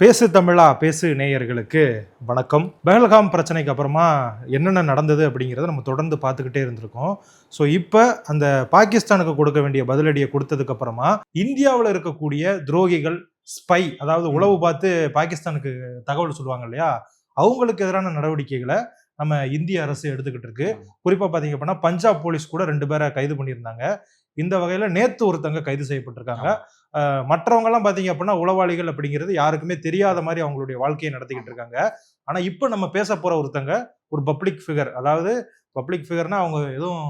பேசு தமிழா பேசு நேயர்களுக்கு வணக்கம். பெஹல்காம் பிரச்சனைக்கு அப்புறமா என்னென்ன நடந்தது அப்படிங்கிறத நம்ம தொடர்ந்து பார்த்துக்கிட்டே இருந்திருக்கோம். ஸோ இப்போ அந்த பாகிஸ்தானுக்கு கொடுக்க வேண்டிய பதிலடியை கொடுத்ததுக்கு அப்புறமா இந்தியாவில் இருக்கக்கூடிய துரோகிகள் ஸ்பை அதாவது உளவு பார்த்து பாகிஸ்தானுக்கு தகவல் சொல்லுவாங்க இல்லையா? அவங்களுக்கு எதிரான நடவடிக்கைகளை நம்ம இந்திய அரசு எடுத்துக்கிட்டு இருக்கு. குறிப்பாக பார்த்தீங்க அப்படின்னா பஞ்சாப் போலீஸ் கூட ரெண்டு பேரை கைது பண்ணியிருந்தாங்க. இந்த வகையில் நேத்து ஒருத்தங்க கைது செய்யப்பட்டிருக்காங்க. மற்றவங்கெல்லாம் பார்த்தீங்க அப்படின்னா உளவாளிகள் அப்படிங்கிறது யாருக்குமே தெரியாத மாதிரி அவங்களுடைய வாழ்க்கையை நடத்திக்கிட்டு இருக்காங்க. ஆனால் இப்போ நம்ம பேச போகிற ஒருத்தங்க ஒரு பப்ளிக் ஃபிகர் அதாவது பப்ளிக் ஃபிகர்னா அவங்க எதுவும்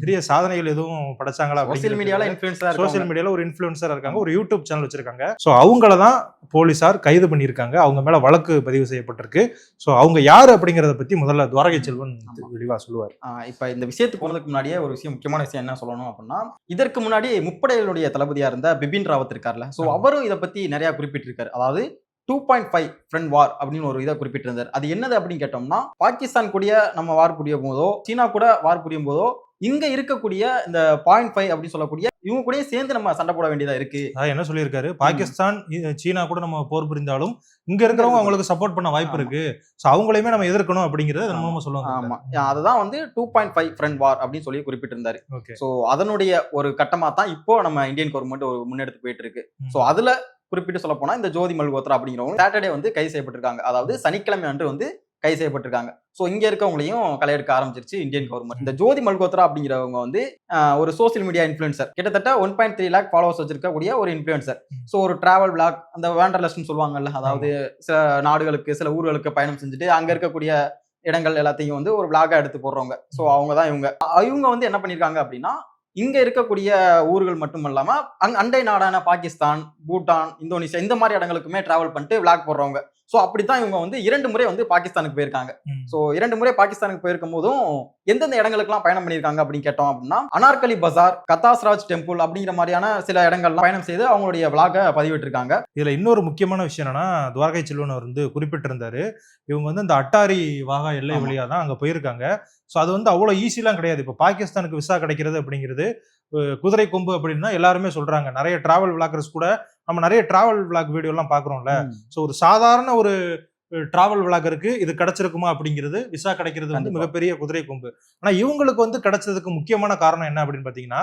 பெரிய சாதனைகள் எதுவும் படைச்சாங்களா சோசியல் மீடியால இன்ஃபுளுன்ஸா சோசியல் மீடியால ஒரு இன்ஃபுளுசர் இருக்காங்க. ஒரு யூடியூப் சேனல் வச்சிருக்காங்க. ஸோ அவங்கள தான் போலீசார் கைது பண்ணியிருக்காங்க. அவங்க மேல வழக்கு பதிவு செய்யப்பட்டிருக்கு. ஸோ அவங்க யாரு அப்படிங்கறத பத்தி முதல்ல துவாரகை செல்வன் விரிவா சொல்லுவார். இப்ப இந்த விஷயத்துக்கு போறதுக்கு முன்னாடியே ஒரு விஷயம் முக்கியமான விஷயம் என்ன சொல்லணும் அப்படின்னா இதற்கு முன்னாடி முப்படைகளுடைய தளபதியா இருந்த பிபின் ராவத் இருக்கார்ல. சோ ஆமா. அவரும் இதை பத்தி நிறைய குறிப்பிட்டிருக்காரு. அதாவது two point five front war அப்படின்னு ஒரு இதை குறிப்பிட்டிருந்தார். அது என்னது அப்படின்னு கேட்டோம்னா பாகிஸ்தான் கூடிய நம்ம வார் புரியும் போதோ சீனா கூட வார் புரியும் போதோ இங்க இருக்கக்கூடிய இந்த பாயிண்ட் ஃபைவ் அப்படின்னு சொல்லக்கூடிய இவங்க கூட சேர்ந்து நம்ம சண்டை போட வேண்டியதா இருக்கு. அதாவது என்ன சொல்லியிருக்காரு? பாகிஸ்தான் சீனா கூட நம்ம போர் புரிந்தாலும் இங்க இருக்கிறவங்க அவங்களுக்கு சப்போர்ட் பண்ண வாய்ப்பு. இருக்கு. ஸோ அவங்களையுமே நம்ம எதிர்க்கணும் அப்படிங்கறத இதன் மூலமா ஆமா. சொல்லுவாங்க அதுதான் வந்து two point five front war அப்படின்னு சொல்லி குறிப்பிட்டிருந்தாரு. ஓகே. ஸோ அதனுடைய ஒரு கட்டமா தான் இப்போ நம்ம இந்தியன் கவர்மெண்ட் ஒரு முன்னெடுத்து போயிட்டு இருக்கு. ஸோ அதுல குறிப்பிட்டு சொல்ல போனா இந்த ஜோதி மல்கோத்ரா அப்படிங்கிறவங்க சாட்டர்டே வந்து கைது செய்யப்பட்டிருக்காங்க. அதாவது சனிக்கிழமை அன்று வந்து கைது செய்யப்பட்டிருக்காங்க. ஸோ இங்கே இருக்கவங்களையும் கலையெடுக்க ஆரம்பிச்சிருச்சு இந்தியன் கவர்மெண்ட் இந்த ஜோதி மல்கோத்ரா அப்படிங்கிறவங்க வந்து ஒரு சோசியல் மீடியா இன்ஃபுளுசர் கிட்டத்தட்ட one point three lakh followers வச்சிருக்கக்கூடிய ஒரு இன்ஃபுளுசர் ஸோ ஒரு டிராவல் பிளாக் அந்த வேண்டர்லஸ்ட்னு சொல்லுவாங்கல்ல அதாவது சில நாடுகளுக்கு சில ஊர்களுக்கு பயணம் செஞ்சுட்டு அங்கே இருக்கக்கூடிய இடங்கள் எல்லாத்தையும் வந்து ஒரு விளாகா எடுத்து போடுறவங்க. ஸோ அவங்க தான் இவங்க இவங்க வந்து என்ன பண்ணியிருக்காங்க அப்படின்னா இங்கே இருக்கக்கூடிய ஊர்கள் மட்டும் இல்லாமல் அங் அண்டை நாடான பாகிஸ்தான் பூட்டான் இந்தோனேஷியா இந்த மாதிரி இடங்களுக்குமே ட்ராவல் பண்ணிட்டு விளாக் போடுறவங்க. ஸோ அப்படித்தான் இவங்க வந்து இரண்டு முறை வந்து பாகிஸ்தானுக்கு போயிருக்காங்க. ஸோ இரண்டு முறை பாகிஸ்தானுக்கு போயிருக்கும் போதும் எந்தெந்த இடங்களுக்குலாம் பயணம் பண்ணியிருக்காங்க அப்படின்னு கேட்டோம் அப்படின்னா அனார்கலி பஜார் கத்தாஸ்ராஜ் டெம்பிள் அப்படிங்கிற மாதிரியான சில இடங்கள்லாம் பயணம் செய்து அவங்களுடைய விளாக பதிவிட்டிருக்காங்க. இதுல இன்னொரு முக்கியமான விஷயம் என்னன்னா துவாரகை செல்வன் அவர் வந்து குறிப்பிட்டிருந்தாரு. இவங்க வந்து இந்த அட்டாரி வாகா எல்லை ஆமா. வழியா தான் அங்க போயிருக்காங்க. ஸோ அது வந்து அவ்வளோ ஈஸிலாம் கிடையாது. இப்போ பாகிஸ்தானுக்கு விசா கிடைக்கிறது அப்படிங்கிறது குதிரை கொம்பு அப்படின்னா எல்லாருமே சொல்றாங்க. நிறைய டிராவல் விளாக்கர்ஸ் கூட நம்ம நிறைய டிராவல் விளாக் வீடியோலாம் பார்க்குறோம்ல. ஸோ ஒரு சாதாரண ஒரு டிராவல் விளாகருக்கு இது கிடைச்சிருக்குமா அப்படிங்கிறது விசா கிடைக்கிறது வந்து. மிகப்பெரிய குதிரை கொம்பு. ஆனா இவங்களுக்கு வந்து கிடைச்சதுக்கு முக்கியமான காரணம் என்ன அப்படின்னு பாத்தீங்கன்னா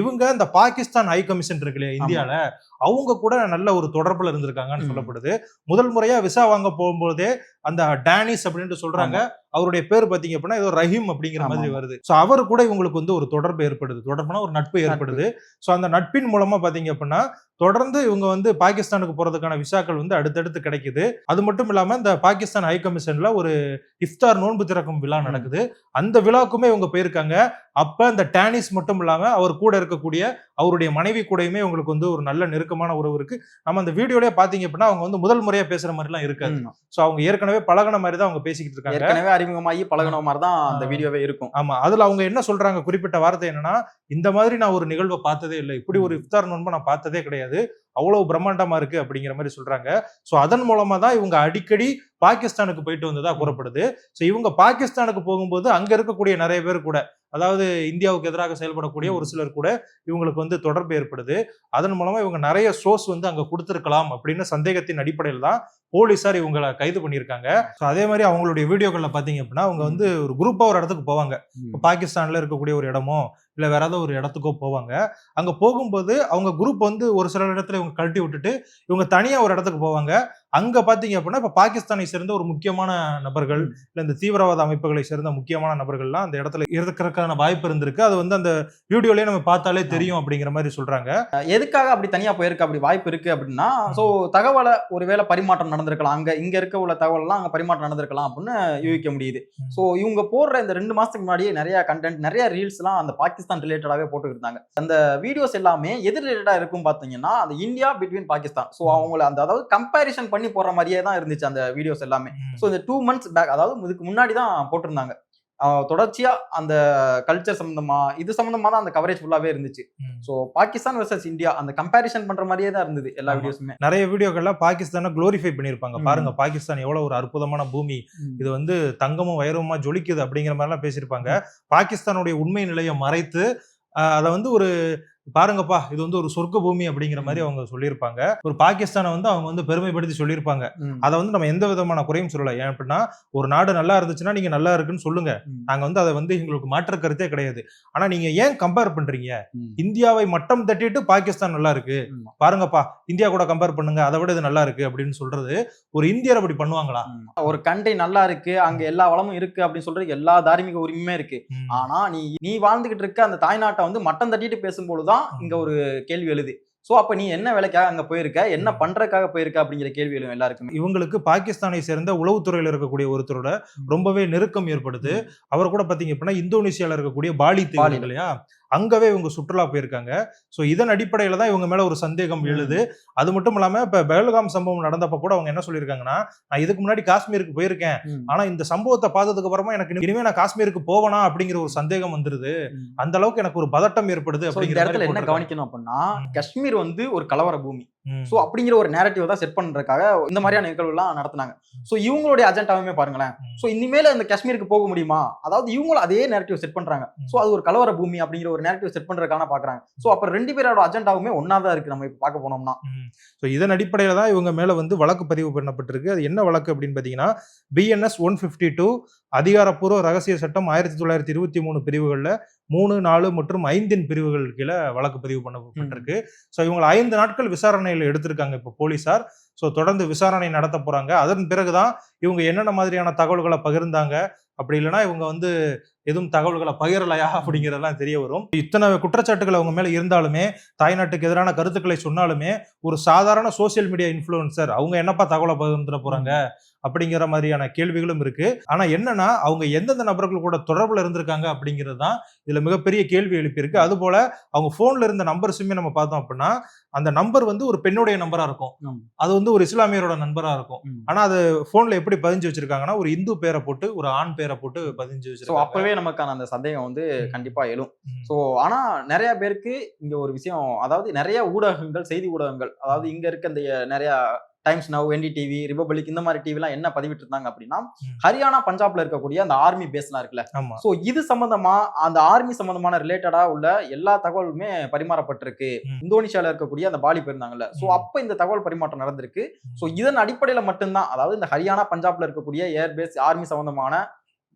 இவங்க இந்த பாகிஸ்தான் ஹை கமிஷன் இருக்கு இல்லையா இந்தியால அவங்க கூட நல்ல ஒரு தொடர்புல இருந்திருக்காங்கன்னு. சொல்லப்படுது. முதல் முறையா விசா வாங்க போகும்போதே அந்த டேனிஸ் அப்படின்ட்டு சொல்றாங்க. அவருடைய பேர் பாத்தீங்க அப்படின்னா ஏதோ ரஹீம் அப்படிங்கிற மாதிரி. வருது. சோ அவர் கூட இவங்களுக்கு வந்து ஒரு தொடர்பு ஏற்படுது. தொடர்புனா ஒரு நட்பு ஏற்படுது. சோ அந்த நட்பின் மூலமா பாத்தீங்க அப்படின்னா தொடர்ந்து இவங்க வந்து பாகிஸ்தானுக்கு போறதுக்கான விசாக்கள் வந்து அடுத்தடுத்து கிடைக்குது. அது மட்டும் இல்லாம இந்த பாகிஸ்தான் ஹை கமிஷன்ல ஒரு இஃப்தார் நோன்பு திறக்கும் விழா. நடக்குது. அந்த விழாக்குமே இவங்க போயிருக்காங்க. அப்ப இந்த டேனிஸ் மட்டும் இல்லாம அவர் கூட இருக்கக்கூடிய அவருடைய மனைவி கூடயுமே இவங்களுக்கு வந்து ஒரு நல்ல நெருக்கமான உறவு இருக்கு. நம்ம அந்த வீடியோலயே பாத்தீங்க அப்படின்னா அவங்க வந்து முதல் முறையா பேசுற மாதிரி எல்லாம் இருக்காது. சோ அவங்க ஏற்கனவே பழகுன மாதிரி தான் அவங்க பேசிக்கிட்டு இருக்காங்க. ஏற்கனவே அறிமுகமாகி பழகுன மாதிரி தான் அந்த. வீடியோவே இருக்கும். ஆமா. அதுல அவங்க என்ன சொல்றாங்க? குறிப்பிட்ட வார்த்தை என்னன்னா இந்த மாதிரி நான் ஒரு நிகழ்வை பார்த்ததே இல்லை. இப்படி ஒரு இஃப்தார் நோன்பை நான் பார்த்ததே கிடையாது. அவ்வளவு பிரம்மாண்டமா இருக்கு அப்படிங்கிற மாதிரி சொல்றாங்க. சோ அதன் மூலமா தான் இவங்க அடிக்கடி பாகிஸ்தானுக்கு போயிட்டு வந்ததா கூறப்படுது. சோ இவங்க பாகிஸ்தானுக்கு போகும்போது அங்க இருக்கக்கூடிய நிறைய பேர் கூட அதாவது இந்தியாவுக்கு எதிராக செயல்படக்கூடிய ஒரு சிலர் கூட இவங்களுக்கு வந்து தொடர்பு ஏற்படுது. அதன் மூலமா இவங்க நிறைய சோர்ஸ் வந்து அங்க கொடுத்திருக்கலாம் அப்படின்னு சந்தேகத்தின் அடிப்படையில் தான் போலீசார் இவங்களை கைது பண்ணியிருக்காங்க. ஸோ அதே மாதிரி அவங்களுடைய வீடியோக்கள்ல பாத்தீங்க அப்படின்னா அவங்க வந்து ஒரு குரூப்பா ஒரு இடத்துக்கு போவாங்க. இப்போ பாகிஸ்தான்ல இருக்கக்கூடிய ஒரு இடமோ இல்ல வேற ஏதாவது ஒரு இடத்துக்கோ போவாங்க. அங்க போகும்போது அவங்க குரூப் வந்து ஒரு சில இடத்துல இவங்க கழட்டி விட்டுட்டு இவங்க தனியா ஒரு இடத்துக்கு போவாங்க. அங்க பாத்தீங்க அப்படின்னா இப்ப பாகிஸ்தானை சேர்ந்த ஒரு முக்கியமான நபர்கள். இல்ல இந்த தீவிரவாத அமைப்புகளை சேர்ந்த முக்கியமான நபர்கள்லாம் அந்த இடத்துல இருக்கிறதுக்கான வாய்ப்பு இருந்திருக்கு. அது வந்து அந்த வீடியோலயே நம்ம பார்த்தாலே தெரியும் அப்படிங்கிற மாதிரி சொல்றாங்க. எதுக்காக அப்படி தனியா போயிருக்கு அப்படி வாய்ப்பு இருக்கு அப்படின்னா சோ தகவலை ஒருவேளை பரிமாற்றம் நடந்திருக்கலாம். அங்க இங்க இருக்க உள்ள தகவல் எல்லாம் அங்க பரிமாற்றம் நடந்திருக்கலாம் அப்படின்னு யூகிக்க முடியுது. சோ இவங்க போடுற இந்த ரெண்டு மாசத்துக்கு முன்னாடியே நிறைய கண்டென்ட் நிறைய ரீல்ஸ் எல்லாம் அந்த பாகிஸ்தான் ரிலேட்டடாவே போட்டுக்கிட்டு இருந்தாங்க அந்த வீடியோஸ் எல்லாமே எது ரிலேட்டடா இருக்கும் பாத்தீங்கன்னா அந்த இந்தியா பிட்வீன் பாகிஸ்தான். சோ அவங்கள அந்த அதாவது கம்பேரிஷன் பண்ணி போடுற மாதிரியே தான் இருந்துச்சு அந்த வீடியோஸ் எல்லாமே. ஸோ இந்த டூ மந்த்ஸ் பேக் அதாவது இதுக்கு முன்னாடி தான் போட்டிருந்தாங்க. தொடர்ச்சியா அந்த கல்ச்சர் சம்பந்தமா இது சம்பந்தமா தான் அந்த கவரேஜ் ஃபுல்லாவே இருந்துச்சு. ஸோ பாகிஸ்தான் வர்சஸ் இந்தியா அந்த கம்பேரிசன் பண்ற மாதிரியே தான் இருந்தது எல்லா. வீடியோஸுமே நிறைய வீடியோக்கள்ல பாகிஸ்தானை குளோரிஃபை பண்ணியிருப்பாங்க. பாருங்க பாகிஸ்தான் எவ்வளவு ஒரு அற்புதமான பூமி. இது வந்து தங்கமும் வைரமுமா ஜொலிக்குது அப்படிங்கிற மாதிரிலாம் பேசியிருப்பாங்க. பாகிஸ்தானுடைய உண்மை நிலையை மறைத்து அதை வந்து ஒரு பாருங்கப்பா இது வந்து ஒரு சொர்க்க பூமி அப்படிங்கிற மாதிரி அவங்க சொல்லியிருப்பாங்க ஒரு பாகிஸ்தானை வந்து அவங்க வந்து பெருமைப்படுத்தி சொல்லியிருப்பாங்க. அதை வந்து நம்ம எந்த விதமான குறையும் சொல்லல ஏன் அப்படின்னா ஒரு நாடு நல்லா இருந்துச்சுன்னா நீங்க நல்லா இருக்குன்னு சொல்லுங்க. நாங்க வந்து அதை வந்து எங்களுக்கு மாற்று கருத்தே கிடையாது ஆனா நீங்க ஏன் கம்பேர் பண்றீங்க. இந்தியாவை மட்டம் தட்டிட்டு பாகிஸ்தான் நல்லா இருக்கு. பாருங்கப்பா இந்தியா கூட கம்பேர் பண்ணுங்க அதை விட இது நல்லா இருக்கு அப்படின்னு சொல்றது ஒரு இந்தியர் அப்படி பண்ணுவாங்களா. ஒரு கண்ட்ரி நல்லா இருக்கு அங்க எல்லா வளமும் இருக்கு அப்படின்னு சொல்றது எல்லா தார்மீக உரிமையுமே இருக்கு. ஆனா நீ நீ வாழ்ந்துகிட்டு இருக்க அந்த தாய்நாட்டை வந்து மட்டம் தட்டிட்டு பேசும்போதுதான் இங்க ஒரு கேள்வி எழுது. சோ அப்ப நீ என்ன வேலைக்காக அங்க போயிருக்க? என்ன பண்றதுக்காக போயிருக்க? அப்படிங்கிற கேள்வி எழும் எல்லாருக்குமே. இவங்களுக்கு பாகிஸ்தானை சேர்ந்த உளவுத்துறையில இருக்கக்கூடிய ஒருத்தரோட ரொம்பவே நெருக்கம் ஏற்படுது. அவர் கூட பாத்தீங்க அப்படின்னா இந்தோனேசியால இருக்கக்கூடிய பாலி தீவு இல்லையா? அங்கவே இவங்க சுற்றுலா போயிருக்காங்க. சோ இதன் அடிப்படையில தான் இவங்க மேல ஒரு சந்தேகம். எழுது. அது மட்டும் இல்லாம இப்ப பெஹல்காம் சம்பவம் நடந்தப்ப கூட அவங்க என்ன சொல்லியிருக்காங்கன்னா நான் இதுக்கு முன்னாடி காஷ்மீருக்கு போயிருக்கேன். ம். ஆனா இந்த சம்பவத்தை பார்த்ததுக்கு அப்புறமா எனக்கு இனிமே நான் காஷ்மீருக்கு போவனா? அப்படிங்கிற ஒரு சந்தேகம் வந்துருது. அந்த அளவுக்கு எனக்கு ஒரு பதட்டம் ஏற்படுது அப்படிங்கிற இடத்துல என்ன. கவனிக்கணும் அப்படின்னா ம். காஷ்மீர் வந்து ஒரு கலவர பூமி. சோ அப்படிங்கிற ஒரு நேரட்டிவ் தான் செட் பண்றதுக்காக இந்த மாதிரியான நிகழ்வு எல்லாம் நடத்துனாங்க. சோ இவங்களுடைய அஜெண்டாவுமே பாருங்களேன். சோ இனிமேல இந்த காஷ்மீருக்கு போக முடியுமா? அதாவது இவங்களும் அதே நேரட்டிவ் செட் பண்றாங்க. சோ அது ஒரு கலவர பூமி அப்படிங்கிற ஒரு நேரட்டிவ் செட் பண்றதுக்கான பாக்குறாங்க. சோ அப்ப ரெண்டு பேரோட அஜெண்டாவுமே ஒன்னா தான் இருக்கு நம்ம இப்ப பார்க்க போனோம்னா. ஸோ இதன் அடிப்படையில் தான் இவங்க மேலே வந்து வழக்கு பதிவு பண்ணப்பட்டிருக்கு. அது என்ன வழக்கு அப்படின்னு பார்த்தீங்கன்னா பிஎன்எஸ் ஒன் ஃபிஃப்டி டூ அதிகாரப்பூர்வ ரகசிய சட்டம் ஆயிரத்தி தொள்ளாயிரத்தி இருபத்தி மூணு பிரிவுகளில் மூணு நாலு மற்றும் ஐந்தின் பிரிவுகள் கீழே வழக்கு பதிவு பண்ணப்பட்டிருக்கு ஸோ இவங்களை ஐந்து நாட்கள் விசாரணையில் எடுத்திருக்காங்க இப்போ போலீசார் ஸோ தொடர்ந்து விசாரணை நடத்த போறாங்க. அதன் பிறகுதான் இவங்க என்னென்ன மாதிரியான தகவல்களை பகிர்ந்தாங்க? அப்படி இல்லைன்னா இவங்க வந்து எதுவும் தகவல்களை பகிரலையா அப்படிங்கிறதெல்லாம் தெரிய வரும். இத்தனை குற்றச்சாட்டுகள் அவங்க மேல இருந்தாலுமே தாய்நாட்டுக்கு எதிரான கருத்துக்களை சொன்னாலுமே ஒரு சாதாரண சோஷியல் மீடியா இன்ஃப்ளூயன்சர் அவங்க என்னப்பா தகவலை பகிர்ந்துட போறாங்க அப்படிங்கிற மாதிரியான கேள்விகளும் இருக்கு. ஆனா என்னன்னா அவங்க எந்தெந்த நபர்கள் கூட தொடர்புல இருந்திருக்காங்க அப்படிங்கிறது தான் இதுல மிகப்பெரிய கேள்வி எழுப்பியிருக்கு. அது போல அவங்க போன்ல இருந்த நம்பர்ஸுமே நம்ம பார்த்தோம் அப்படின்னா அந்த நம்பர் வந்து ஒரு பெண்ணுடைய நம்பரா இருக்கும். அது வந்து ஒரு இஸ்லாமியரோட நண்பரா இருக்கும். ம். ஆனா அது போன்ல எப்படி பதிஞ்சு வச்சிருக்காங்கன்னா ஒரு இந்து பேரை போட்டு ஒரு ஆண் பேரை போட்டு பதிஞ்சு வச்சிருக்காங்க. அப்பவே நமக்கான அந்த சந்தேகம் வந்து. கண்டிப்பா எழும். சோ ஆனா நிறைய பேருக்கு இங்க ஒரு விஷயம் அதாவது நிறைய ஊடகங்கள் செய்தி ஊடகங்கள் அதாவது இங்க இருக்க இந்த நிறைய Times Now N D TV Republic இந்த மாதிரி டிவி எல்லாம் என்ன பதிவிட்டு இருந்தாங்க அப்படின்னா. ஹரியானா பஞ்சாப்ல இருக்கக்கூடிய அந்த ஆர்மி பேஸ்லாம் இருக்குல்ல சோ இது சம்பந்தமா அந்த ஆர்மி சம்பந்தமான ரிலேட்டடா உள்ள எல்லா தகவலுமே பரிமாறப்பட்டிருக்கு. இந்தோனேஷியால இருக்கக்கூடிய அந்த பாலி இருந்தாங்கல்ல சோ. அப்ப இந்த தகவல் பரிமாற்றம் நடந்திருக்கு. சோ இதன் அடிப்படையில மட்டும்தான் அதாவது இந்த ஹரியானா பஞ்சாப்ல இருக்கக்கூடிய ஏர்பேஸ் ஆர்மி சம்பந்தமான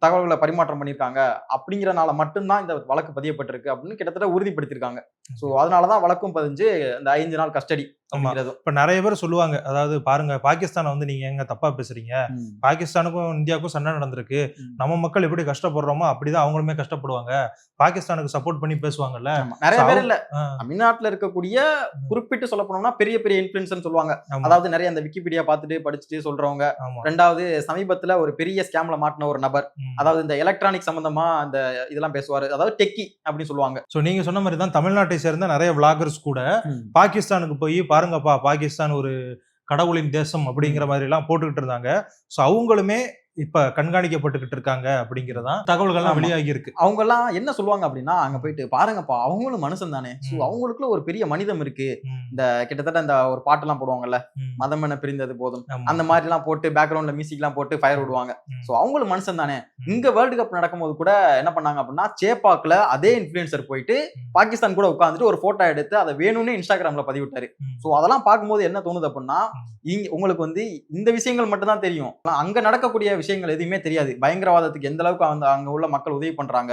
தகவல்களை பரிமாற்றம் பண்ணியிருக்காங்க. அப்படிங்கறனால மட்டும்தான் இந்த வழக்கு பதியப்பட்டிருக்கு அப்படின்னு கிட்டத்தட்ட உறுதிப்படுத்தியிருக்காங்க. சோ அதனாலதான் வழக்கும் பதிஞ்சு இந்த ஐந்து நாள் கஸ்டடி. இப்ப நிறைய பேர் சொல்லுவாங்க. அதாவது பாருங்க பாகிஸ்தானை வந்து நீங்க எங்க தப்பா பேசுறீங்க. பாகிஸ்தானுக்கும் இந்தியாவுக்கும் சண்டை நடந்திருக்கு. நம்ம மக்கள் எப்படி கஷ்டப்படுறோமோ அப்படிதான் அவங்களுமே கஷ்டப்படுவாங்க. பாகிஸ்தானுக்கு சப்போர்ட் பண்ணி பேசுவாங்கல்ல. நிறைய பேர் இல்ல. தமிழ்நாட்டுல இருக்கக்கூடிய குறிப்பிட்டு சொல்ல போனோம்னா பெரிய பெரிய இன்ஃபுளுசன் சொல்லுவாங்க. அதாவது நிறைய அந்த விக்கிபீடியா பார்த்துட்டு படிச்சுட்டு சொல்றவங்க. ரெண்டாவது சமீபத்துல ஒரு பெரிய ஸ்கேம்ல மாட்டின ஒரு நபர். அதாவது இந்த எலக்ட்ரானிக் சம்பந்தமா அந்த இதெல்லாம் பேசுவாரு. அதாவது டெக்கி அப்படின்னு சொல்லுவாங்க. சோ நீங்க சொன்ன மாதிரி தான் தமிழ்நாட்டை சேர்ந்த நிறைய விளாகர்ஸ் கூட பாகிஸ்தானுக்கு போய் பாருங்கப்பா பாகிஸ்தான் ஒரு கடவுளின் தேசம் அப்படிங்கிற மாதிரி எல்லாம் போட்டுக்கிட்டு இருந்தாங்க. சோ அவங்களுமே இப்ப கண்காணிக்கப்பட்டுக்கிட்டு இருக்காங்க அப்படிங்கறதான் தகவல்கள்லாம். வெளியாகி இருக்கு அவங்க எல்லாம் என்ன சொல்லுவாங்க அப்படின்னா அங்க போயிட்டு பாருங்கப்பா அவங்களும் மனுஷன் தானே. அவங்களுக்குள்ள ஒரு பெரிய மனிதம் இருக்கு இந்த கிட்டத்தட்ட இந்த ஒரு பாட்டெல்லாம் போடுவாங்கல்ல ம், மதம் என பிரிந்தது போதும். அந்த மாதிரி எல்லாம் போட்டு பேக்ரவுண்ட்ல மியூசிக் எல்லாம் போட்டு ஃபயர் விடுவாங்க. சோ அவங்களும் மனுஷன் தானே. இங்க வேர்ல்டு கப் நடக்கும்போது கூட என்ன பண்ணாங்க அப்படின்னா சேப்பாக்ல அதே இன்ஃபுளுசர் போயிட்டு. பாகிஸ்தான் கூட உட்காந்துட்டு ஒரு போட்டோ எடுத்து அதை வேணும்னு இன்ஸ்டாகிராம்ல பதிவிட்டாரு. சோ அதெல்லாம் பார்க்கும்போது என்ன தோணுது அப்படின்னா உங்களுக்கு வந்து இந்த விஷயங்கள் மட்டும் தான் தெரியும் அங்க நடக்கக்கூடிய விஷயங்கள் எதுவுமே தெரியாது. பயங்கரவாதத்துக்கு எந்த அளவுக்கு அந்த அங்க உள்ள மக்கள் உதவி பண்றாங்க?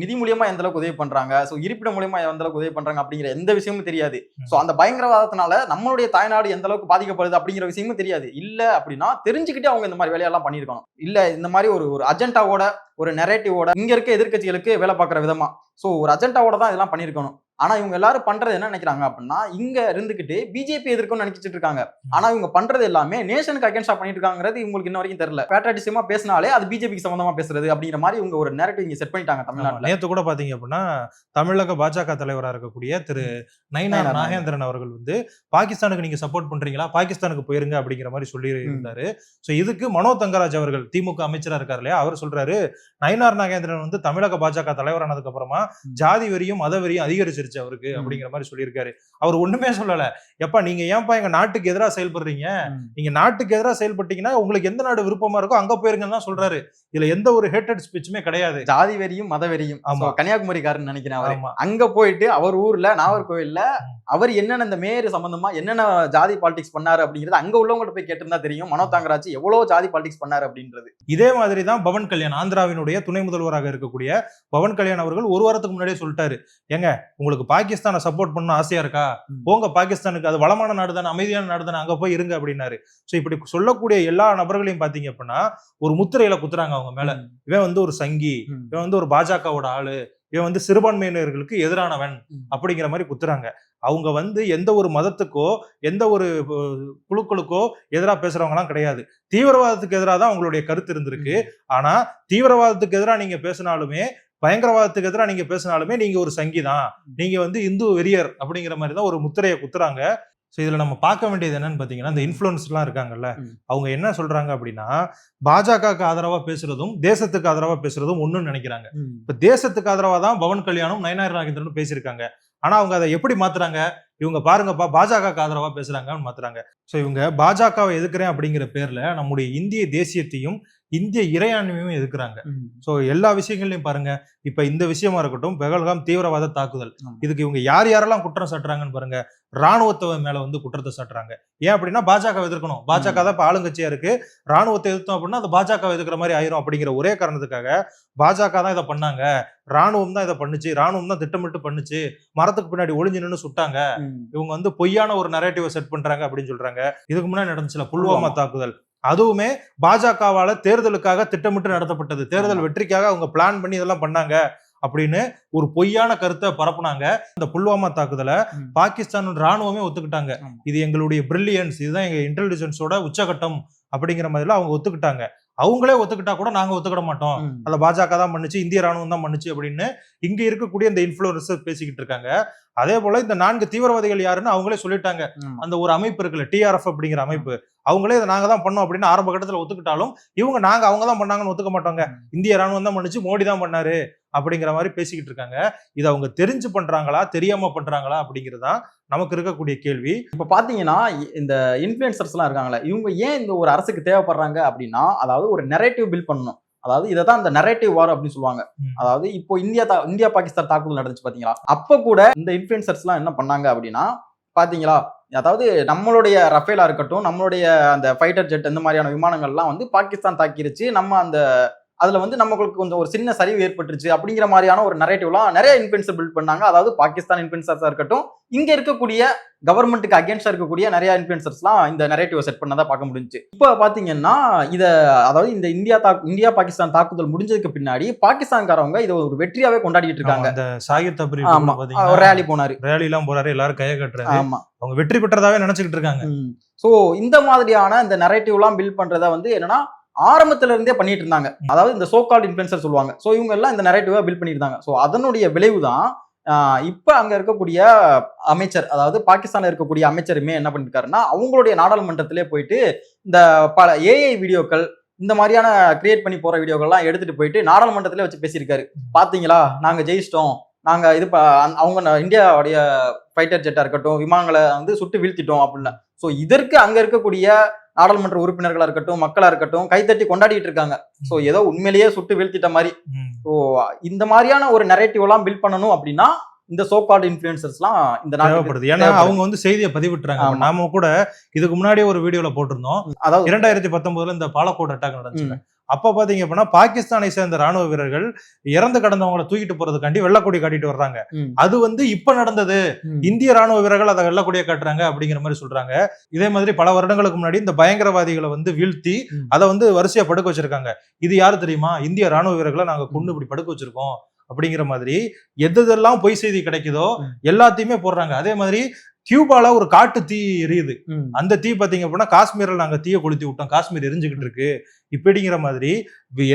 நிதி மூலியமா எந்த அளவுக்கு உதவி பண்றாங்க? சோ இருப்பிட மூலியமா எந்த அளவுக்கு உதவி பண்றாங்க? அப்படிங்கிற எந்த விஷயமும் தெரியாது. சோ அந்த பயங்கரவாதத்தினால நம்மளுடைய தாய்நாடு எந்த அளவுக்கு பாதிக்கப்படுது? அப்படிங்கிற விஷயமும் தெரியாது. இல்ல அப்படின்னா தெரிஞ்சுக்கிட்டே அவங்க இந்த மாதிரி வேலையெல்லாம் பண்ணியிருக்கணும். இல்ல இந்த மாதிரி ஒரு ஒரு அஜெண்டாவோட ஒரு நெரேட்டிவோட இங்க இருக்க எதிர்க்கட்சிகளுக்கு வேலை பார்க்குற விதமா. சோ ஒரு அஜெண்டாவோட தான் இதெல்லாம் பண்ணியிருக்கணும் ஆனா இவங்க எல்லாரும் பண்றது என்ன நினைக்கிறாங்க அப்படின்னா இங்க இருந்துகிட்டு பிஜேபி எதிர்க்கணும்னு நினைச்சிட்டு இருக்காங்க ஆனா இவங்க பண்றது எல்லாமே நேஷனுக்கு அகேன்ஸ்டா பண்ணிட்டு இருக்காங்கிறது இவங்களுக்கு இன்ன வரைக்கும் தெரியல. பேட்ராட்டிசமா பேசினாலே அது பிஜேபிக்கு சம்பந்தமா பேசுறது அப்படிங்கிற மாதிரி இவங்க ஒரு நேரட்டிவ் இங்க செட் பண்ணிட்டாங்க. தமிழ்நாட்டுல. நேத்து கூட பாத்தீங்க அப்படின்னா தமிழக பாஜக தலைவரா இருக்கக்கூடிய திரு நயினார் நாகேந்திரன். அவர்கள் வந்து பாகிஸ்தானுக்கு நீங்க சப்போர்ட் பண்றீங்களா? பாகிஸ்தானுக்கு போயிருங்க அப்படிங்கிற மாதிரி சொல்லி இருந்தாரு. சோ இதுக்கு மனோ தங்கராஜ் அவர்கள் திமுக அமைச்சரா இருக்காரு இல்லையா? அவர் சொல்றாரு நயினார் நாகேந்திரன் வந்து தமிழக பாஜக தலைவரானதுக்கு அப்புறமா ஜாதி வெறியும் மத வெறியும் அதிகரிச்சிருச்சு அவருக்கு. அப்படிங்கிற மாதிரி சொல்லியிருக்காரு. அவர் ஒண்ணுமே சொல்லல. எப்பா நீங்க ஏன்பா எங்க நாட்டுக்கு எதிராக செயல்படுறீங்க? நீங்க நாட்டுக்கு எதிராக செயல்பட்டீங்கன்னா உங்களுக்கு எந்த நாடு விருப்பமா இருக்கோ அங்க போயிருங்கன்னு தான் சொல்றாரு. இதுல எந்த ஒரு ஹேட்டட் ஸ்பீச்சுமே கிடையாது. ஜாதி வெறியும் மத வெறியும். ஆமா. So, கன்னியாகுமரிக்காரன்னு நினைக்கிறேன் அங்க போயிட்டு அவர் ஊர்ல நாகர்கோவில்ல அவர் என்னென்ன இந்த மேயர் சம்பந்தமா என்னென்ன ஜாதி பாலிடிக்ஸ் பண்ணாரு அப்படிங்கறது அங்க உள்ளவங்கள்ட்ட போய் கேட்டிருந்தா தெரியும். மனோ தாங்கராஜ் எவ்வளவு ஜாதி பாலிடிக்ஸ் பண்ணாரு அப்படின்றது. இதே மாதிரி தான் பவன் கல்யாண் ஆந்திராவினுடைய துணை முதல்வராக இருக்கக்கூடிய பவன் கல்யாண் அவர்கள் ஒரு வாரத்துக்கு முன்னாடியே சொல்லிட்டாரு. ஏங்க உங்களுக்கு பாகிஸ்தானை சப்போர்ட் பண்ண ஆசையா இருக்கா. போங்க பாகிஸ்தானுக்கு அது வளமான நாடு தானே அமைதியான நாடு தானே அங்க போய் இருங்க அப்படின்னாரு. சோ இப்படி சொல்லக்கூடிய எல்லா நபர்களையும் பாத்தீங்க அப்படின்னா ஒரு முத்திரையில குத்துறாங்க அவங்க மேல. இவன் வந்து ஒரு சங்கி. இவன் வந்து ஒரு பாஜகவோட ஆளு இவன் வந்து சிறுபான்மையினர்களுக்கு எதிரானவன். அப்படிங்கிற மாதிரி குத்துறாங்க. அவங்க வந்து எந்த ஒரு மதத்துக்கோ எந்த ஒரு குழுக்களுக்கோ எதிராக பேசுறவங்கலாம் கிடையாது. தீவிரவாதத்துக்கு எதிராக தான் அவங்களுடைய கருத்து இருந்திருக்கு. ஆனா தீவிரவாதத்துக்கு எதிராக நீங்க பேசினாலுமே பயங்கரவாதத்துக்கு எதிராக நீங்க பேசினாலுமே நீங்க ஒரு சங்கி தான் நீங்க வந்து இந்து வெறியர் அப்படிங்கிற மாதிரி தான் ஒரு முத்திரையை குத்துறாங்க. ஸோ இதுல நம்ம பார்க்க வேண்டியது என்னன்னு பாத்தீங்கன்னா இந்த இன்ஃபுளுன்ஸ்லாம் இருக்காங்கல்ல. அவங்க என்ன சொல்றாங்க அப்படின்னா பாஜகவுக்கு ஆதரவா பேசுறதும் தேசத்துக்கு ஆதரவா பேசுறதும் ஒண்ணுன்னு நினைக்கிறாங்க. இப்ப தேசத்துக்கு ஆதரவா தான் பவன் கல்யாணும் நயனார் நாகேந்திரனும் பேசியிருக்காங்க. ஆனா அவங்க அதை எப்படி மாத்துறாங்க? இவங்க பாருங்கப்பா பாஜகவுக்கு ஆதரவா பேசுறாங்கன்னு மாத்துறாங்க. சோ இவங்க பாஜகவை எதுக்குறேன் அப்படிங்கிற பேர்ல நம்முடைய இந்திய தேசியத்தையும் இந்திய இறையாண்மையும் எதுக்குறாங்க? சோ எல்லா விஷயங்கள்லயும் பாருங்க. இப்ப இந்த விஷயமா இருக்கட்டும் பெகல்காம் தீவிரவாத தாக்குதல். இதுக்கு இவங்க யார் யாரெல்லாம் குற்றம் சாட்டுறாங்கன்னு பாருங்க. ராணுவத்தை மேல வந்து குற்றத்தை சாட்டுறாங்க. ஏன் அப்படின்னா பாஜக எதிர்க்கணும். பாஜக தான் இப்ப ஆளுங்கட்சியா இருக்கு. ராணுவத்தை எதிர்த்தோம் அப்படின்னா அது பாஜக எதிர்க்கிற மாதிரி ஆயிரும் அப்படிங்கிற ஒரே காரணத்துக்காக பாஜக தான் இதை பண்ணாங்க. ராணுவம் தான் இதை பண்ணுச்சு. ராணுவம் தான் திட்டமிட்டு பண்ணுச்சு. மரத்துக்கு பின்னாடி ஒளிஞ்சு நின்னு சுட்டாங்க. இவங்க வந்து பொய்யான ஒரு நரேட்டிவை செட் பண்றாங்க அப்படின்னு சொல்றாங்க. இதுக்கு முன்னாடி நடந்துச்சுல புல்வாமா. தாக்குதல். அதுவுமே பாஜகவால தேர்தலுக்காக திட்டமிட்டு நடத்தப்பட்டது. தேர்தல். வெற்றிக்காக அவங்க பிளான் பண்ணி இதெல்லாம் பண்ணாங்க அப்படின்னு ஒரு பொய்யான கருத்தை பரப்புனாங்க. இந்த புல்வாமா தாக்குதலை. பாகிஸ்தான் ராணுவமே ஒத்துக்கிட்டாங்க. இது எங்களுடைய பிரில்லியன்ஸ் இதுதான் எங்க இன்டெலிஜென்ஸோட உச்சகட்டம் அப்படிங்கிற மாதிரிலாம் அவங்க ஒத்துக்கிட்டாங்க. அவங்களே ஒத்துக்கிட்டா கூட நாங்க ஒத்துக்கிட மாட்டோம். அதை பாஜக தான் பண்ணுச்சு இந்திய ராணுவம் தான் பண்ணுச்சு அப்படின்னு இங்க இருக்கக்கூடிய இந்த இன்ஃபுளுசர் பேசிக்கிட்டு இருக்காங்க. அதே போல இந்த நான்கு தீவிரவாதிகள் யாருன்னு அவங்களே சொல்லிட்டாங்க. அந்த ஒரு அமைப்பு இருக்குல்ல டிஆர்எஃப் அப்படிங்கிற அமைப்பு. அவங்களே இதை நாங்க தான் பண்ணோம் அப்படின்னு ஆரம்ப கட்டத்துல ஒத்துக்கிட்டாலும் இவங்க நாங்க அவங்க தான் பண்ணாங்கன்னு ஒத்துக்க மாட்டாங்க. இந்திய ராணுவம் தான் பண்ணுச்சு மோடி தான் பண்ணாரு அப்படிங்கிற மாதிரி பேசிக்கிட்டு இருக்காங்க. இது அவங்க தெரிஞ்சு பண்றாங்களா தெரியாம பண்றாங்களா அப்படிங்கிறதுதான் நமக்கு இருக்கக்கூடிய கேள்வி. இப்ப பாத்தீங்கன்னா இந்த இன்ஃபுளுசர்ஸ் எல்லாம் இருக்காங்களே இவங்க ஏன் இந்த ஒரு அரசுக்கு தேவைப்படுறாங்க அப்படின்னா அதாவது ஒரு நெரேட்டிவ் பில்ட் பண்ணணும். அதாவது இதை தான் இந்த நெரேட்டிவ் வார் அப்படின்னு சொல்லுவாங்க. அதாவது இப்போ இந்தியா தா- இந்தியா பாகிஸ்தான் தாக்குதல் நடந்துச்சு பாத்தீங்களா? அப்ப கூட இந்த இன்ஃபுளுசர்ஸ் எல்லாம் என்ன பண்ணாங்க அப்படின்னா பாத்தீங்களா? அதாவது நம்மளுடைய ரஃபேலா இருக்கட்டும் நம்மளுடைய அந்த ஃபைட்டர் ஜெட் இந்த மாதிரியான விமானங்கள்லாம் வந்து பாகிஸ்தான் தாக்கிருச்சு. நம்ம அந்த அதுல வந்து நமக்கு கொஞ்சம் ஒரு சின்ன சரிவு ஏற்பட்டுருச்சு அப்படிங்கிற மாதிரியான ஒரு நரேட்டிவ்லாம் நிறைய இன்ஃபுளுசர் பில்ட் பண்ணாங்க. அதாவது பாகிஸ்தான் இன்ஃபுளுசர்ஸா இருக்கட்டும் இங்க இருக்கக்கூடிய கவர்மெண்ட்டுக்கு அகேன்ஸ்டா இருக்கக்கூடிய நிறைய இன்ஃபுளுசர்ஸ்லாம் இந்த நரேட்டிவ் செட் பண்ணதா பார்க்க முடிஞ்சுச்சு. இப்போ பாத்தீங்கன்னா இத அதாவது இந்த இந்தியா தாக்கு இந்தியா பாகிஸ்தான் தாக்குதல் முடிஞ்சதுக்கு பின்னாடி பாகிஸ்தான்காரவங்க இதை ஒரு வெற்றியாவே கொண்டாடிட்டு இருக்காங்க. அந்த சாகிர் தபரி ஆமா ரேலி போனாரு. ரேலி எல்லாம் போறாரு எல்லாரும் கைய கட்டுறாரு. ஆமா. அவங்க வெற்றி பெற்றதாவே நினைச்சுக்கிட்டு இருக்காங்க. சோ இந்த மாதிரியான இந்த நரேட்டிவ்லாம் பில்ட் பண்றத வந்து என்னன்னா ஆரம்பத்துல இருந்தே பண்ணிட்டு இருந்தாங்க. அதாவது இந்த சோகால்ட் இன்ஃபுளுசர் சொல்லுவாங்க. ஸோ இவங்க எல்லாம் இந்த நரேட்டிவா பில்ட் பண்ணியிருந்தாங்க. ஸோ அதனுடைய விளைவு தான் இப்போ அங்கே இருக்கக்கூடிய அமைச்சர் அதாவது பாகிஸ்தானில் இருக்கக்கூடிய அமைச்சருமே என்ன பண்ணிருக்காருன்னா அவங்களுடைய நாடாளுமன்றத்திலே போயிட்டு இந்த பல ஏஐ வீடியோக்கள் இந்த மாதிரியான கிரியேட் பண்ணி போற வீடியோக்கள்லாம் எடுத்துட்டு போயிட்டு நாடாளுமன்றத்திலே வச்சு பேசியிருக்காரு. பாத்தீங்களா? நாங்க ஜெயிச்சிட்டோம். நாங்க இது அவங்க இந்தியாவுடைய ஃபைட்டர் ஜெட்டா இருக்கட்டும் விமானங்களை வந்து சுட்டு வீழ்த்திட்டோம் அப்படின்னு. ஸோ இதற்கு அங்க இருக்கக்கூடிய நாடாளுமன்ற உறுப்பினர்களா இருக்கட்டும் மக்களா இருக்கட்டும் கைத்தட்டி கொண்டாடிட்டு இருக்காங்க. சோ ஏதோ உண்மையிலேயே சுட்டு வீழ்த்திட்ட மாதிரி. ஸோ இந்த மாதிரியான ஒரு நெரேட்டிவ் எல்லாம் பில்ட் பண்ணணும் அப்படின்னா இந்த சோகால்டு இன்ஃபுளுசர்ஸ்லாம் இந்த தேவைப்படுது. ஏன்னா. அவங்க வந்து செய்தியை பதிவிட்டுறாங்க. நாம கூட இதுக்கு முன்னாடியே ஒரு வீடியோல போட்டிருந்தோம். அதாவது இரண்டாயிரத்தி பத்தொன்பதுல இந்த பாலக்கோட் அட்டாக் நடந்துச்சு அப்ப பாத்தீங்க அப்படின்னா பாகிஸ்தானை சேர்ந்த ராணுவ வீரர்கள் இறந்து கடந்தவங்களை தூக்கிட்டு போறதுக்காண்டி வெள்ளக்கொடி காட்டிட்டு வர்றாங்க. அது வந்து இப்ப நடந்தது. இந்திய ராணுவ வீரர்கள் அதை வெள்ளக்கொடியை காட்டுறாங்க அப்படிங்கிற மாதிரி சொல்றாங்க. இதே மாதிரி பல வருடங்களுக்கு முன்னாடி இந்த பயங்கரவாதிகளை வந்து வீழ்த்தி. அதை வந்து வரிசையா படுக்க வச்சிருக்காங்க. இது யாரு தெரியுமா? இந்திய ராணுவ வீரர்களை நாங்க கொண்டு இப்படி படுக்க வச்சிருக்கோம் அப்படிங்கிற மாதிரி. எது எதெல்லாம் பொய் செய்தி கிடைக்குதோ. எல்லாத்தையுமே போடுறாங்க. அதே மாதிரி கியூபால ஒரு காட்டு தீ எரியுது. அந்த தீ பாத்தீங்க அப்படின்னா காஷ்மீர்ல நாங்க தீயை கொளுத்தி விட்டோம். காஷ்மீர் எரிஞ்சுக்கிட்டு இருக்கு. இப்படிங்கிற மாதிரி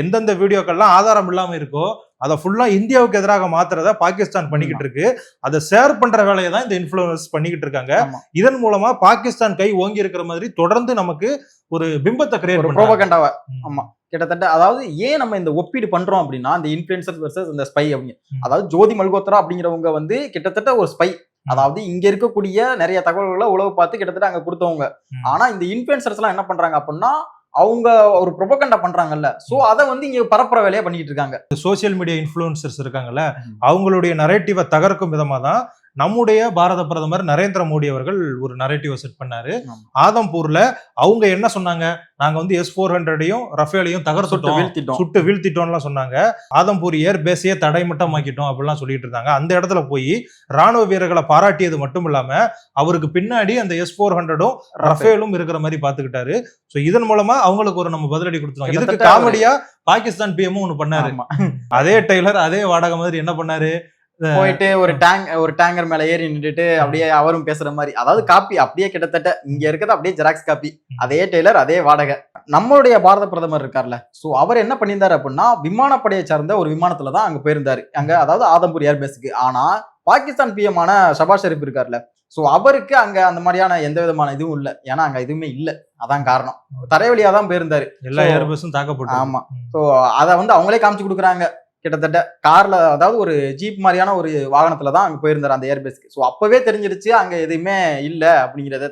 எந்தெந்த வீடியோக்கள்லாம் ஆதாரம் இல்லாம இருக்கோ அதை ஃபுல்லா இந்தியாவுக்கு எதிராக மாத்துறத பாகிஸ்தான் பண்ணிக்கிட்டு இருக்கு. அதை ஷேர் பண்ற வேலையை தான் இந்த இன்ஃபுளுன்ஸ் பண்ணிக்கிட்டு இருக்காங்க. இதன் மூலமா பாகிஸ்தான் கை ஓங்கி இருக்கிற மாதிரி தொடர்ந்து நமக்கு ஒரு பிம்பத்தை கிரியேட் ப்ரோபகண்டாவா. ஆமா. கிட்டத்தட்ட அதாவது ஏன் நம்ம இந்த ஒப்பீடு பண்றோம் அப்படின்னா இந்த இன்ஃபுளுசர் வர்சஸ் இந்த ஸ்பை அப்படிங்க ம். அதாவது ஜோதி மல்கோத்ரா அப்படிங்கிறவங்க வந்து கிட்டத்தட்ட ஒரு ஸ்பை அதாவது இங்க இருக்கக்கூடிய நிறைய தகவல்களை உளவு பார்த்து கிட்டத்தட்ட அங்க கொடுத்தவங்க. ஆனா இந்த இன்ஃபுளுசர்ஸ் எல்லாம் என்ன பண்றாங்க அப்படின்னா அவங்க ஒரு ப்ரொபகண்டா பண்றாங்கல்ல. சோ அதை வந்து இங்க பரப்புற வேலையா பண்ணிட்டு இருக்காங்க. சோசியல் மீடியா இன்ஃப்ளூயன்சர்ஸ் இருக்காங்கல்ல. அவங்களுடைய நரேட்டிவை தகர்க்கும் விதமா தான் நம்முடைய பாரத பிரதமர் நரேந்திர மோடி அவர்கள் ஒரு நரேட்டிவை செட் பண்ணாரு. ஆதம்பூர்ல அவங்க என்ன சொன்னாங்க? நாங்க வந்து எஸ் போர் ஹண்ட்ரடையும் ரஃபேலையும் சுட்டு தகர்த்துட்டோம் வீழ்த்திட்டோம். சுட்டு வீழ்த்திட்டோம்லாம் சொன்னாங்க. ஆதம்பூர் ஏர் பேஸையே தடைமட்டமாக்கிட்டோம் அப்படிலாம் சொல்லிட்டு இருந்தாங்க அந்த இடத்துல போய் ராணுவ வீரர்களை பாராட்டியது மட்டும் இல்லாம அவருக்கு பின்னாடி அந்த எஸ் போர் ஹண்ட்ரடும் ரஃபேலும் இருக்கிற மாதிரி பாத்துக்கிட்டாரு சோ இதன் மூலமா அவங்களுக்கு ஒரு நம்ம பதிலடி கொடுத்துருவோம் இதுக்கு காமெடியா பாகிஸ்தான் பிஎம் ஒண்ணு பண்ணாரு. அதே டெய்லர் அதே வாடகை மாதிரி என்ன பண்ணாரு? போயிட்டு ஒரு டேங்க் ஒரு டேங்கர் மேல ஏறி நின்றுட்டு அப்படியே அவரும் பேசுற மாதிரி. அதாவது காப்பி அப்படியே கிட்டத்தட்ட இங்க இருக்கிறது அப்படியே ஜெராக்ஸ் காப்பி. அதே டெய்லர் அதே வாடகை. நம்மளுடைய பாரத பிரதமர் இருக்கார்ல. சோ அவர் என்ன பண்ணியிருந்தாரு அப்படின்னா விமானப்படையை சார்ந்த ஒரு விமானத்துல தான் அங்க போயிருந்தாரு. அங்க அதாவது ஆதம்பூர் ஏர்பேஸுக்கு ஆனா பாகிஸ்தான் பிஎம் ஆன ஷபாஸ் ஷெரீப் இருக்கார்ல. சோ அவருக்கு அங்க அந்த மாதிரியான எந்த விதமான இதுவும் இல்ல. ஏன்னா அங்க எதுவுமே இல்ல. அதான் காரணம். தரைவழியா தான் போயிருந்தாரு. எல்லா ஏர்பஸும் தாக்கப்பட்டு ஆமா. ஸோ அதை வந்து அவங்களே காமிச்சு கொடுக்குறாங்க. கிட்டத்தட்ட கார்ல அதாவது ஒரு ஜீப் மாதிரியான ஒரு வாகனத்துல தான் அங்க போயிருந்தாரு அந்த ஏர்பேஸ்க்கு. ஸோ அப்பவே தெரிஞ்சிருச்சு அங்க எதுவுமே இல்லை அப்படிங்கிறத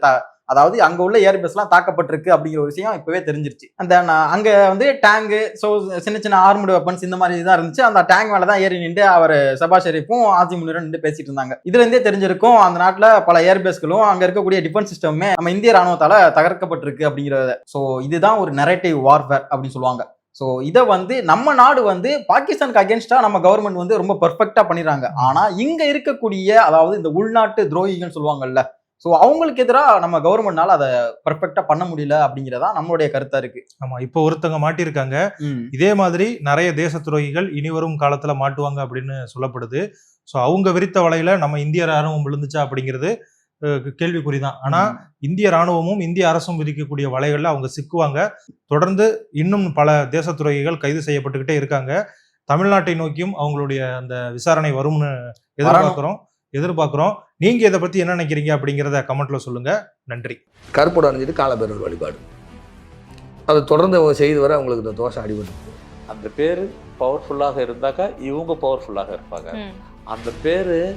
அதாவது அங்க உள்ள ஏர்பேஸ் எல்லாம் தாக்கப்பட்டிருக்கு அப்படிங்கிற ஒரு விஷயம் இப்பவே தெரிஞ்சிருச்சு. அந்த நான் அங்க வந்து டேங்கு ஸோ சின்ன சின்ன ஆர்முடு வெப்பன்ஸ் இந்த மாதிரி தான் இருந்துச்சு. அந்த டேங்க் மேல தான் ஏறி நின்று அவர் சபா ஷெரீஃபும் ஆசி முனிரும் நின்று பேசிட்டு இருந்தாங்க. இதுல இருந்தே தெரிஞ்சிருக்கும் அந்த நாட்டுல பல ஏர்பேஸ்களும் அங்க இருக்கக்கூடிய டிஃபென்ஸ் சிஸ்டமே நம்ம இந்திய ராணுவத்தால தகர்க்கப்பட்டிருக்கு அப்படிங்கிறத. ஸோ இதுதான் ஒரு நெரட்டிவ் வார்ஃபேர் அப்படின்னு சொல்லுவாங்க. ஸோ இதை வந்து நம்ம நாடு வந்து பாகிஸ்தானுக்கு அகேன்ஸ்டா நம்ம கவர்மெண்ட் வந்து ரொம்ப பெர்ஃபெக்டா பண்ணிடுறாங்க. ஆனா இங்க இருக்கக்கூடிய அதாவது இந்த உள்நாட்டு துரோகிகள்னு சொல்லுவாங்கல்ல ஸோ அவங்களுக்கு எதிராக நம்ம கவர்மெண்ட்னால அதை பெர்ஃபெக்டா பண்ண முடியல அப்படிங்கிறதா நம்மளுடைய கருத்தா இருக்கு. ஆமா இப்போ ஒருத்தங்க மாட்டியிருக்காங்க. இதே மாதிரி நிறைய தேச துரோகிகள் இனி வரும் காலத்துல மாட்டுவாங்க அப்படின்னு சொல்லப்படுது. சோ அவங்க விரித்த வலையில நம்ம இந்திய ராணுவம் விழுந்துச்சா அப்படிங்கிறது அஹ், கேள்விக்குறிதான். ஆனா இந்திய ராணுவமும் இந்திய அரசும் விதிக்கக்கூடிய வலைகள்ல அவங்க சிக்குவாங்க. தொடர்ந்து இன்னும் பல தேச துரோகிகள் கைது செய்யப்பட்டுக்கிட்டே இருக்காங்க. தமிழ்நாட்டை நோக்கியும் அவங்களுடைய அந்த விசாரணை வரும்னு எதிர்பார்க்கிறோம். எதிர்பார்க்கிறோம். நீங்க இதை பத்தி என்ன நினைக்கிறீங்க அப்படிங்கிறத கமெண்ட்ல சொல்லுங்க. நன்றி. கருப்போட அணிஞ்சிட்டு காலபேரர் வழிபாடு. அதை தொடர்ந்து அவங்க செய்து வர அவங்களுக்கு இந்த தோஷம் அடிபட்டு அந்த பேர் பவர்ஃபுல்லாக இருந்தாக்கா இவங்க பவர்ஃபுல்லாக இருப்பாங்க. அந்த பேர்